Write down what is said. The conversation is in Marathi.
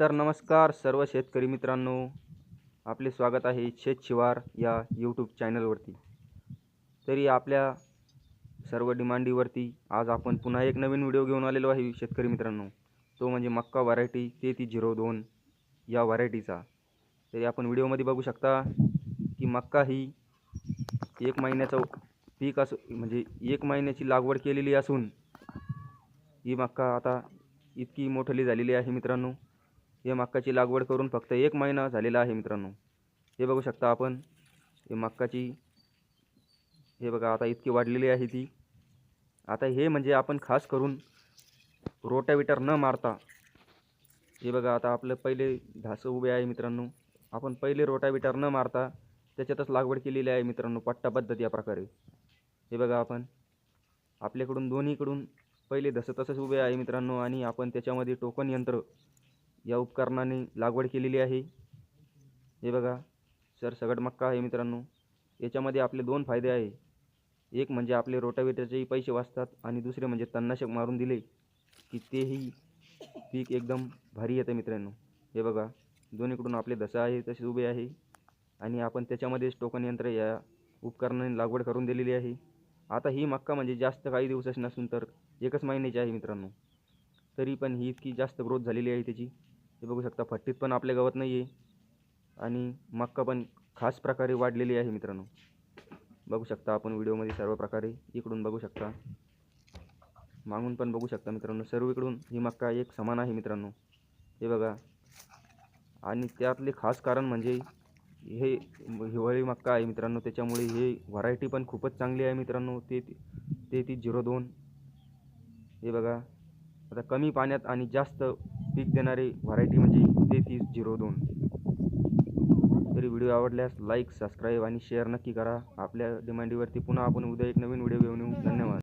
तर नमस्कार सर्व शेतकरी मित्रांनो. आपले स्वागत आहे शेत शिवार या यूट्यूब चॅनलवरती तरी आपल्या सर्व डिमांडीवरती आज आपण पुन्हा एक नवीन व्हिडिओ घेऊन आलेलो आहे शेतकरी मित्रांनो. तो म्हणजे मक्का व्हरायटी ते ती झिरो दोन या व्हरायटीचा तरी आपण व्हिडिओमध्ये बघू शकता की मक्का ही एक महिन्याचं पीक असो म्हणजे एक महिन्याची लागवड केलेली असून ही मक्का आता इतकी मोठली झालेली आहे मित्रांनो. हे मक्काची लागवड करून फक्त एक महिना झालेला आहे मित्रांनो. हे बघू शकता आपण हे मक्काची हे बघा आता इतकी वाढलेली आहे ती. आता हे म्हणजे आपण खास करून रोटाविटर न मारता हे बघा आता आपलं पहिले धासं उभे आहे मित्रांनो. आपण पहिले रोटाविटर न मारता त्याच्यातच लागवड केलेली आहे मित्रांनो पट्टा पद्धत या प्रकारे. हे बघा आपण आपल्याकडून दोन्हीकडून पहिले धसं तसंच उभे आहे मित्रांनो आणि आपण त्याच्यामध्ये टोकन यंत्र या उपकरणाने लागवड केलेली आहे. हे बघा सर सगड मक्का आहे मित्रांनो. याच्यामध्ये आपले दोन फायदे आहे. एक म्हणजे आपले रोटावेटरचेही पैसे वाचतात आणि दुसरे म्हणजे तणनाशक मारून दिले की तेही पीक एकदम भारी येतं मित्रांनो. हे बघा दोन्हीकडून आपले दसा आहे तसेच उभे आहे. आणि आपण त्याच्यामध्येच टोकन यंत्र या उपकरणाने लागवड करून दिलेली आहे. आता ही मक्का म्हणजे जास्त काही दिवसाची नसून तर एकच महिन्याची आहे मित्रांनो. तरी पण ही इतकी जास्त ग्रोथ झालेली आहे त्याची. हे बघू शकता फट्टीत पण आपल्या गवत नाही आहे. आणि मक्का पण खास प्रकारे वाढलेली आहे मित्रांनो. बघू शकता आपण व्हिडिओमध्ये सर्व प्रकारे. इकडून बघू शकता. मागून पण बघू शकता मित्रांनो सर्वीकडून ही मक्का एक समान आहे मित्रांनो. हे बघा. आणि त्यातले खास कारण म्हणजे हे हिवाळी मक्का आहे मित्रांनो त्याच्यामुळे हे व्हरायटी पण खूपच चांगली आहे मित्रांनो. ते ते ती झिरो दोन. हे बघा. आता कमी पाण्यात आणि जास्त पीक देणारे व्हरायटी म्हणजे तेहतीस झिरो दोन. तरी व्हिडिओ आवडल्यास लाईक सबस्क्राईब आणि शेअर नक्की करा. आपल्या डिमांडीवरती पुन्हा आपण उद्या एक नवीन व्हिडिओ घेऊन येऊ. धन्यवाद.